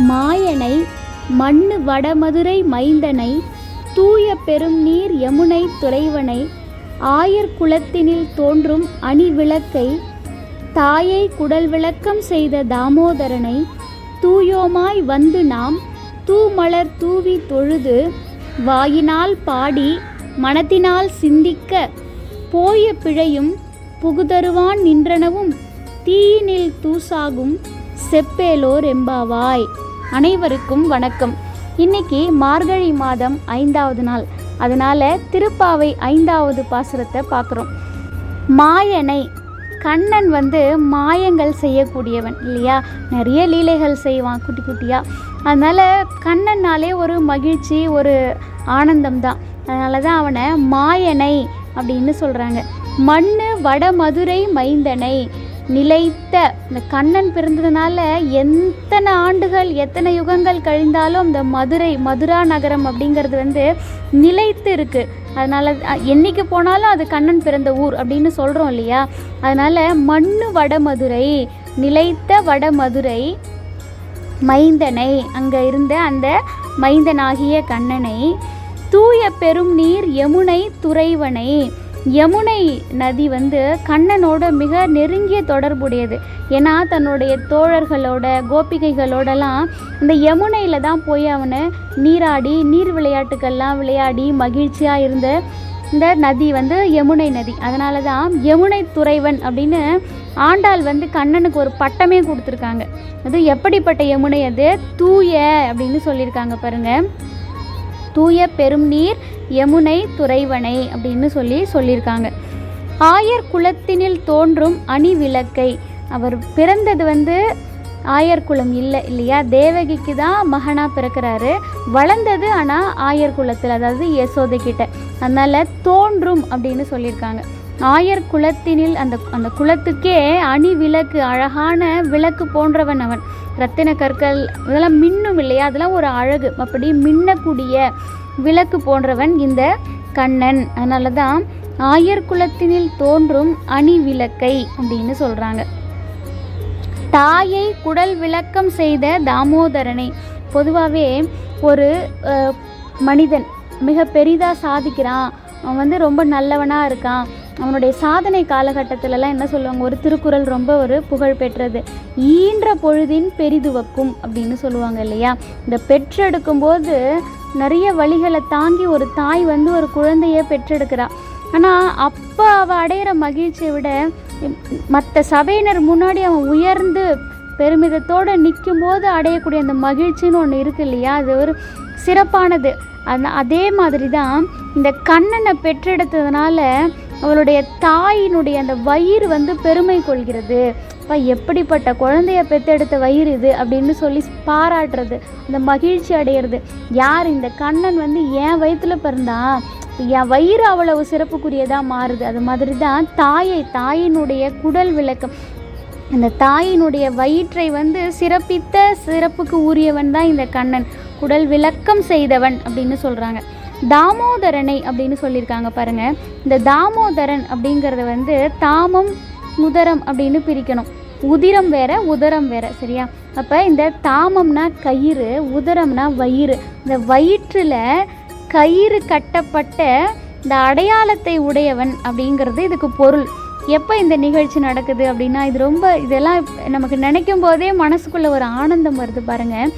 மாயனை மண்ணு வடமதுரை மைந்தனை தூய பெரும் நீர் யமுனை துறைவனை ஆயர் குலத்தினில் தோன்றும் அணி விளக்கை தாயை குடல் விளக்கம் செய்த தாமோதரனை தூயோமாய் வந்து நாம் தூமலர் தூவி தொழுது வாயினால் பாடி மனத்தினால் சிந்திக்க போய பிழையும் புகுதருவான் நின்றனவும் தீயினில் தூசாகும் செப்பேலோர் எம்பாவாய். அனைவருக்கும் வணக்கம். இன்னைக்கு மார்கழி மாதம் ஐந்தாவது நாள். அதனால திருப்பாவை ஐந்தாவது பாசுரத்தை பார்க்குறோம். மாயனை கண்ணன் வந்து மாயங்கள் செய்யக்கூடியவன் இல்லையா? நிறைய லீலைகள் செய்வான் குட்டி குட்டியாக அதனால் கண்ணன்னாலே ஒரு மகிழ்ச்சி ஒரு ஆனந்தம் தான். அதனால தான் அவனை மாயனை அப்படின்னு சொல்கிறாங்க மண்ணு வடமதுரை மைந்தனை. நிலைத்த இந்த கண்ணன் பிறந்ததுனால எத்தனை ஆண்டுகள் எத்தனை யுகங்கள் கழிந்தாலும் இந்த மதுரை மதுரா நகரம் அப்படிங்கிறது வந்து நிலைத்து இருக்கு. அதனால என்றைக்கு என்னைக்கு போனாலும் அது கண்ணன் பிறந்த ஊர் அப்படின்னு சொல்கிறோம் இல்லையா? அதனால மண்ணு வடமதுரை நிலைத்த வடமதுரை மைந்தனை. அங்கே இருந்த அந்த மைந்தனாகிய கண்ணனை தூய பெரும் நீர் யமுனை துறைவனை. யமுனை நதி வந்து கண்ணனோட மிக நெருங்கிய தொடர்புடையது. ஏன்னா தன்னுடைய தோழர்களோட கோபிகைகளோடலாம் இந்த யமுனையில் தான் போய் அவனை நீராடி நீர் விளையாட்டுக்கள்லாம் விளையாடி மகிழ்ச்சியாக இருந்த இந்த நதி வந்து யமுனை நதி. அதனால தான் யமுனை துறைவன் அப்படின்னு ஆண்டாள் வந்து கண்ணனுக்கு ஒரு பட்டமே கொடுத்துருக்காங்க. அது எப்படிப்பட்ட யமுனை அது? தூய அப்படின்னு சொல்லியிருக்காங்க பாருங்கள் தூய பெரும் நீர் யமுனை துறைவனை அப்படின்னு சொல்லி சொல்லியிருக்காங்க. ஆயர் குலத்தினில் தோன்றும் அணி விளக்கை. அவர் பிறந்தது வந்து ஆயர் குலம் இல்லை இல்லையா? தேவகிக்கு தான் மகனாக பிறக்கிறாரு. வளர்ந்தது ஆனால் ஆயர் குலத்தில் அதாவது யசோதை கிட்ட அதனால் தோன்றும் அப்படின்னு சொல்லியிருக்காங்க. ஆயர் குலத்தினில் அந்த அந்த குலத்துக்கே அணி விளக்கு அழகான விளக்கு போன்றவன் அவன். ரத்தின கற்கள் இதெல்லாம் மின்னும் இல்லையா? அதெல்லாம் ஒரு அழகு. அப்படி மின்னக்கூடிய விளக்கு போன்றவன் இந்த கண்ணன். அதனால தான் ஆயர் குலத்தினில் தோன்றும் அணி விளக்கை அப்படின்னு சொல்கிறாங்க தாயை குடல் விளக்கம் செய்த தாமோதரனை பொதுவாகவே ஒரு மனிதன் மிக பெரிதாக சாதிக்கிறான். அவன் வந்து ரொம்ப நல்லவனாக இருக்கான். அவனுடைய சாதனை காலகட்டத்திலலாம் என்ன சொல்லுவாங்க? ஒரு திருக்குறள் ரொம்ப ஒரு புகழ் பெற்றது. ஈன்ற பொழுதின் பெரிதுவக்கும் அப்படின்னு சொல்லுவாங்க இல்லையா? இந்த பெற்றெடுக்கும் போது நிறைய வழிகளை தாங்கி ஒரு தாய் வந்து ஒரு குழந்தைய பெற்றெடுக்கிறா. ஆனால் அப்போ அவள் அடையிற மகிழ்ச்சியை விட மற்ற சபையினர் முன்னாடி அவன் உயர்ந்து பெருமிதத்தோடு நிற்கும்போது அடையக்கூடிய அந்த மகிழ்ச்சின்னு ஒன்று இருக்கு இல்லையா? அது ஒரு சிறப்பானது. அந்த அதே மாதிரி தான் இந்த கண்ணனை பெற்றெடுத்ததுனால அவளுடைய தாயினுடைய அந்த வயிறு வந்து பெருமை கொள்கிறது. அப்பா எப்படிப்பட்ட குழந்தைய பெத்தெடுத்த வயிறு இது அப்படின்னு சொல்லி பாராட்டுறது அந்த மகிழ்ச்சி அடையிறது. யார் இந்த கண்ணன் வந்து என் வயிற்றுல பிறந்தான் என் வயிறு அவ்வளவு சிறப்புக்குரியதாக மாறுது. அது மாதிரி தான் தாயை தாயினுடைய குடல் விளக்கம். அந்த தாயினுடைய வயிற்றை வந்து சிறப்பித்த சிறப்புக்கு உரியவன் தான் இந்த கண்ணன். குடல் விளக்கம் செய்தவன் அப்படின்னு சொல்கிறாங்க தாமோதரனை அப்படின்னு சொல்லியிருக்காங்க பாருங்கள் இந்த தாமோதரன் அப்படிங்கிறத வந்து தாமம் உதரம் அப்படின்னு பிரிக்கணும். உதிரம் வேற உதரம் வேற சரியா? அப்போ இந்த தாமம்னா கயிறு உதரம்னா வயிறு. இந்த வயிற்றில் கயிறு கட்டப்பட்ட இந்த அடையாளத்தை உடையவன் அப்படிங்கிறது இதுக்கு பொருள். எப்போ இந்த நிகழ்ச்சி நடக்குது அப்படின்னா இது ரொம்ப இதெல்லாம் நமக்கு நினைக்கும் போதே மனசுக்குள்ளே ஒரு ஆனந்தம் வருது பாருங்கள்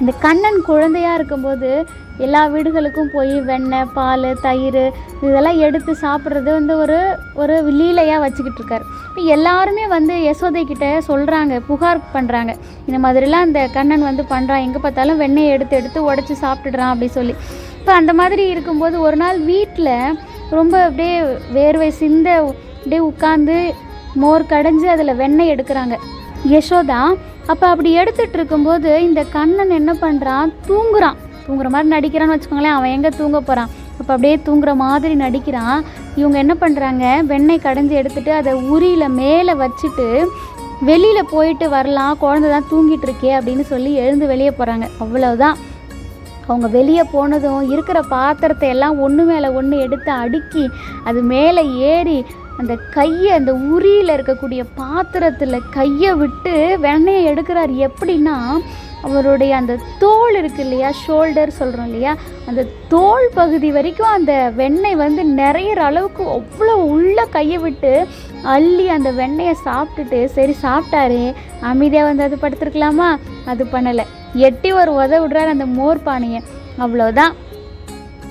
இந்த கண்ணன் குழந்தையாக இருக்கும்போது எல்லா வீடுகளுக்கும் போய் வெண்ணெய் பால் தயிர் இதெல்லாம் எடுத்து சாப்பிட்றது வந்து ஒரு ஒரு லீலையாக வச்சுக்கிட்டு இருக்கார். இப்போ எல்லாருமே வந்து யசோதை கிட்ட சொல்கிறாங்க புகார் பண்ணுறாங்க இந்த மாதிரிலாம் இந்த கண்ணன் வந்து பண்ணுறான் எங்கே பார்த்தாலும் வெண்ணெயை எடுத்து எடுத்து உடச்சி சாப்பிட்டுடுறான் அப்படி சொல்லி. இப்போ அந்த மாதிரி இருக்கும்போது ஒரு நாள் வீட்டில் ரொம்ப அப்படியே வேர்வை சிந்த அப்படியே உட்காந்து மோர் கடைஞ்சி அதில் வெண்ணெய் எடுக்கிறாங்க. யசோதா அப்போ அப்படி எடுத்துகிட்டு இருக்கும்போது இந்த கண்ணன் என்ன பண்ணுறான் தூங்குறான். தூங்குற மாதிரி நடிக்கிறான்னு வச்சுக்கோங்களேன் அவன் எங்கே தூங்க போகிறான் அப்போ அப்படியே தூங்குற மாதிரி நடிக்கிறான். இவங்க என்ன பண்ணுறாங்க வெண்ணெய் கடைஞ்சி எடுத்துகிட்டு அதை உரியில் மேலே வச்சுட்டு வெளியில் போயிட்டு வரலாம் குழந்தை தான் தூங்கிட்டு இருக்கே அப்படின்னு சொல்லி எழுந்து வெளியே போகிறாங்க அவ்வளோதான் அவங்க வெளியே போனதும் இருக்கிற பாத்திரத்தை எல்லாம் ஒன்று மேலே ஒன்று எடுத்து அடுக்கி அது மேலே ஏறி அந்த கையை அந்த உரியில் இருக்கக்கூடிய பாத்திரத்தில் கையை விட்டு வெண்ணெயை எடுக்கிறார். எப்படின்னா அவருடைய அந்த தோல் இருக்கு இல்லையா? ஷோல்டர் சொல்கிறோம் இல்லையா? அந்த தோல் பகுதி வரைக்கும் அந்த வெண்ணெய் வந்து நிறையிற அளவுக்கு அவ்வளோ உள்ள கையை விட்டு அள்ளி அந்த வெண்ணெயை சாப்பிட்டுட்டு சரி சாப்பிட்டாரு அமைதியாக வந்து அது படுத்துருக்கலாமா? அது பண்ணலை. எட்டி ஒரு உத விடுறாரு அந்த மோர் பானையை. அவ்வளோதான்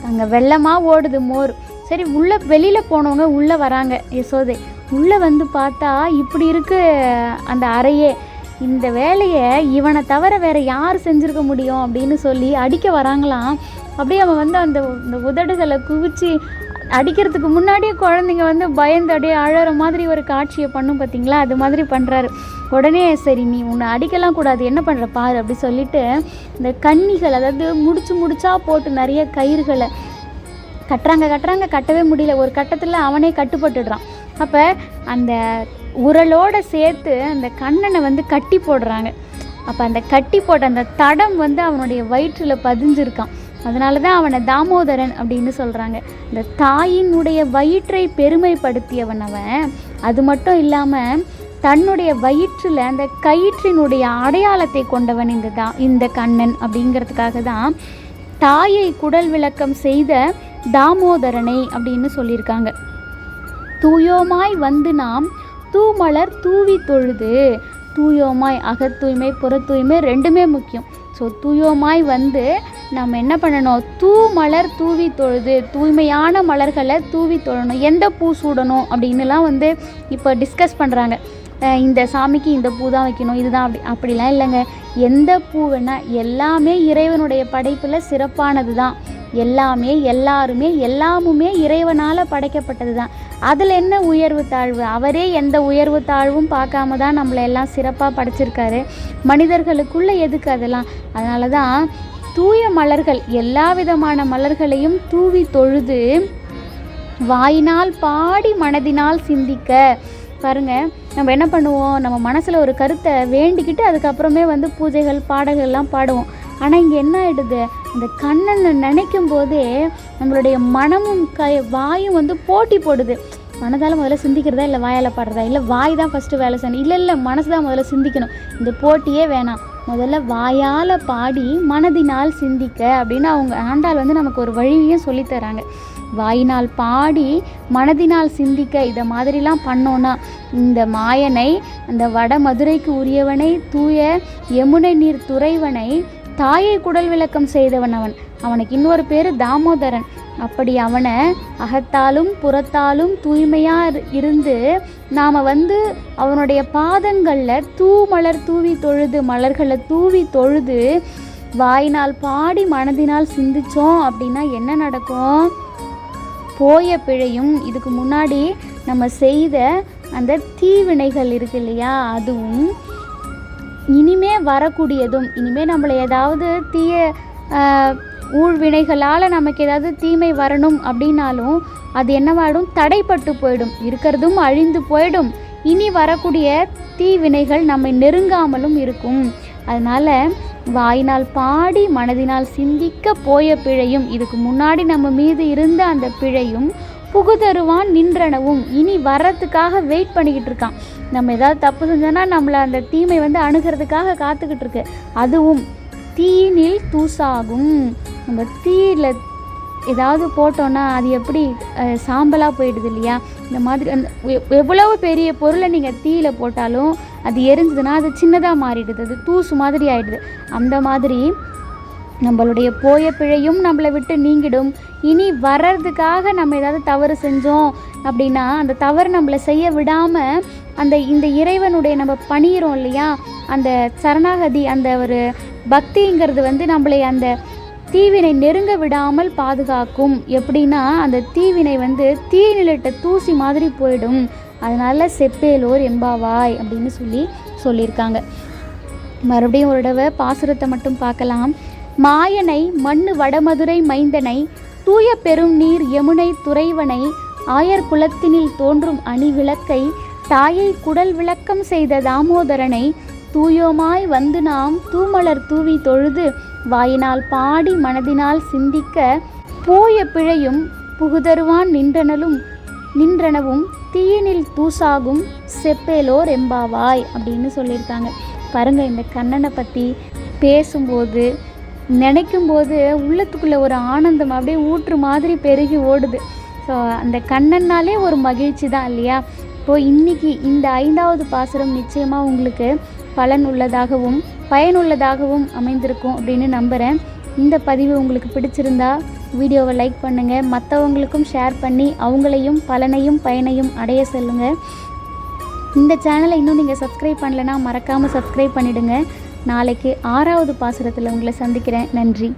அங்கே வெள்ளமாக ஓடுது மோர். சரி உள்ளே வெளியில் போனவங்க உள்ளே வராங்க யசோதை. உள்ளே வந்து பார்த்தா இப்படி இருக்கு அந்த அறையே. இந்த வேலையை இவனை தவிர வேற யார் செஞ்சுருக்க முடியும் அப்படின்னு சொல்லி அடிக்க வராங்களாம். அப்படியே அவன் வந்து அந்த இந்த உதடுகளை குவிச்சு அடிக்கிறதுக்கு முன்னாடியே குழந்தைங்க வந்து பயந்து அப்படியே அழற மாதிரி ஒரு காட்சியை பண்ணும் பார்த்தீங்களா? அது மாதிரி பண்ணுறாரு உடனே சரி நீ உன்னை அடிக்கலாம் கூடாது என்ன பண்ணுற பாரு அப்படி சொல்லிட்டு இந்த கன்னிகள் அதாவது முடிச்சு முடிச்சா போட்டு நிறைய கயிறுகளை கட்டுறாங்க கட்டுறாங்க கட்டவே முடியல. ஒரு கட்டத்தில் அவனே கட்டுப்பட்டுடுறான். அப்போ அந்த உரலோடு சேர்த்து அந்த கண்ணனை வந்து கட்டி போடுறாங்க. அப்போ அந்த கட்டி போட்ட அந்த தடம் வந்து அவனுடைய வயிற்றில் பதிஞ்சிருக்கான். அதனால தான் அவனை தாமோதரன் அப்படின்னு சொல்கிறாங்க இந்த தாயினுடைய வயிற்றை பெருமைப்படுத்தியவன் அவன். அது மட்டும் இல்லாமல் தன்னுடைய வயிற்றில் அந்த கயிற்றினுடைய அடையாளத்தை கொண்டவன் இந்த தா இந்த கண்ணன் அப்படிங்கிறதுக்காக தான் தாயை குடல் விளக்கம் செய்த தாமோதரனை அப்படின்னு சொல்லியிருக்காங்க. தூயோமாய் வந்து நாம் தூமலர் தூவி தொழுது தூயோமாய் அகத்தூய்மை புறத்தூய்மை ரெண்டுமே முக்கியம். ஸோ தூயோமாய் வந்து நம்ம என்ன பண்ணணும்? தூ மலர் தூவி தொழுது தூய்மையான மலர்களை தூவி தொழணும். எந்த பூ சூடணும் அப்படின்னுலாம் வந்து இப்போ டிஸ்கஸ் பண்ணுறாங்க இந்த சாமிக்கு இந்த பூ தான் வைக்கணும் இதுதான் அப்படி அப்படிலாம் இல்லைங்க. எந்த பூ வேணால் எல்லாமே இறைவனுடைய படைப்பில் சிறப்பானது தான். எல்லாமே எல்லாருமே எல்லாமுமே இறைவனால் படைக்கப்பட்டது தான். அதில் என்ன உயர்வு தாழ்வு? அவரே எந்த உயர்வு தாழ்வும் பார்க்காம தான் நம்மளை எல்லாம் சிறப்பாக படைச்சிருக்காரு. மனிதர்களுக்குள்ளே எதுக்கு அதெல்லாம்? அதனால தான் தூய மலர்கள் எல்லா விதமான மலர்களையும் தூவி தொழுது வாயினால் பாடி மனதினால் சிந்திக்க பாருங்கள் நம்ம என்ன பண்ணுவோம் நம்ம மனசில் ஒரு கருத்தை வேண்டிக்கிட்டு அதுக்கப்புறமே வந்து பூஜைகள் பாடல்கள்லாம் பாடுவோம். ஆனால் இங்கே என்ன ஆகிடுது இந்த கண்ணனை நினைக்கும் போதே நம்மளுடைய மனமும் க வாயும் வந்து போட்டி போடுது. மனதால் முதல்ல சிந்திக்கிறதா இல்லை வாயால் பாடுறதா? இல்லை வாய் தான் ஃபஸ்ட்டு வேலை செய்யணும். இல்லை இல்லை மனசு தான் முதல்ல சிந்திக்கணும். இந்த போட்டியே வேணாம். முதல்ல வாயால் பாடி மனதினால் சிந்திக்க அப்படின்னு அவங்க ஆண்டாள் வந்து நமக்கு ஒரு வழியையும் சொல்லித்தராங்க வாயினால் பாடி மனதினால் சிந்திக்க இதை மாதிரிலாம் பண்ணோன்னா இந்த மாயனை அந்த வட மதுரைக்கு உரியவனை தூய யமுனை நீர் துறைவனை தாயை குடல் விளக்கம் செய்தவன் அவன். அவனுக்கு இன்னொரு பேர் தாமோதரன். அப்படி அவனை அகத்தாலும் புறத்தாலும் தூய்மையாக இருந்து நாம் வந்து அவனுடைய பாதங்களில் தூ மலர் தூவி தொழுது மலர்களை தூவி தொழுது வாயினால் பாடி மனதினால் சிந்திச்சோம் அப்படின்னா என்ன நடக்கும்? போய பிழையும் இதுக்கு முன்னாடி நம்ம செய்த அந்த தீவினைகள் இருக்கு இல்லையா? அதுவும் இனிமே வரக்கூடியதும் இனிமே நம்மளை ஏதாவது தீய ஊழ்வினைகளால் நமக்கு ஏதாவது தீமை வரணும் அப்படின்னாலும் அது என்னவாடும்? தடைப்பட்டு போயிடும். இருக்கிறதும் அழிந்து போயிடும். இனி வரக்கூடிய தீவினைகள் நம்மை நெருங்காமலும் இருக்கும். அதனால் வாயினால் பாடி மனதினால் சிந்திக்க போய பிழையும் இதுக்கு முன்னாடி நம்ம மீது இருந்த அந்த பிழையும் புகுதருவான் நின்றனவும். இனி வர்றதுக்காக வெயிட் பண்ணிக்கிட்டு இருக்கான். நம்ம ஏதாவது தப்பு செஞ்சோன்னா நம்மளை அந்த தீமை வந்து அணுகிறதுக்காக காத்துக்கிட்டு இருக்கு. அதுவும் தீயினில் தூசாகும். நம்ம தீயில் ஏதாவது போட்டோன்னா அது எப்படி சாம்பலாக போயிடுது இல்லையா? இந்த மாதிரி அந்த எவ்வளவு பெரிய பொருளை நீங்கள் தீயில் போட்டாலும் அது எரிஞ்சதுன்னா அது சின்னதாக மாறிடுது. அது தூசு மாதிரி ஆயிடுது. அந்த மாதிரி நம்மளுடைய போய பிழையும் நம்மளை விட்டு நீங்கிடும். இனி வர்றதுக்காக நம்ம ஏதாவது தவறு செஞ்சோம் அப்படின்னா அந்த தவறு நம்மளை செய்ய விடாமல் அந்த இந்த இறைவனுடைய நம்ம பணியிறோம் இல்லையா? அந்த சரணாகதி அந்த ஒரு பக்திங்கிறது வந்து நம்மளை அந்த தீவினை நெருங்க விடாமல் பாதுகாக்கும். எப்படின்னா அந்த தீவினை வந்து தீநிலிட்ட தூசி மாதிரி போயிடும். அதனால் செப்பேலோர் எம்பாவாய் அப்படின்னு சொல்லி சொல்லியிருக்காங்க. மறுபடியும் ஒரு தடவை பாசுரத்தை மட்டும் பார்க்கலாம். மாயனை மண்ணு வடமதுரை மைந்தனை தூய பெரும் நீர் யமுனை துறைவனை ஆயர் குலத்தினில் தோன்றும் அணி விளக்கை தாயை குடல் விளக்கம் செய்த தாமோதரனை தூயோமாய் வந்து நாம் தூமலர் தூவி தொழுது வாயினால் பாடி மனதினால் சிந்திக்க போய பிழையும் புகுதருவான் நின்றனலும் நின்றனவும் தீயினில் தூசாகும் செப்பேலோர் எம்பாவாய் அப்படின்னு சொல்லியிருக்காங்க. பாருங்க இந்த கண்ணனை பற்றி பேசும்போது நினைக்கும்போது உள்ளத்துக்குள்ளே ஒரு ஆனந்தம் அப்படியே ஊற்று மாதிரி பெருகி ஓடுது. ஸோ அந்த கண்ணன்னாலே ஒரு மகிழ்ச்சி தான் இல்லையா? இப்போது இன்றைக்கி இந்த ஐந்தாவது பாசுரம் நிச்சயமாக உங்களுக்கு பலன் உள்ளதாகவும் பயனுள்ளதாகவும் அமைந்திருக்கும் அப்படின்னு நம்புகிறேன் இந்த பதிவு உங்களுக்கு பிடிச்சிருந்தா வீடியோவை லைக் பண்ணுங்கள் மற்றவங்களுக்கும் ஷேர் பண்ணி அவங்களையும் பலனையும் பயனையும் அடைய சொல்லுங்கள் இந்த சேனலை இன்னும் நீங்கள் சப்ஸ்கிரைப் பண்ணலைன்னா மறக்காமல் சப்ஸ்கிரைப் பண்ணிவிடுங்க நாளைக்கு ஆறாவது பாசுரத்தில் உங்களை சந்திக்கிறேன். நன்றி.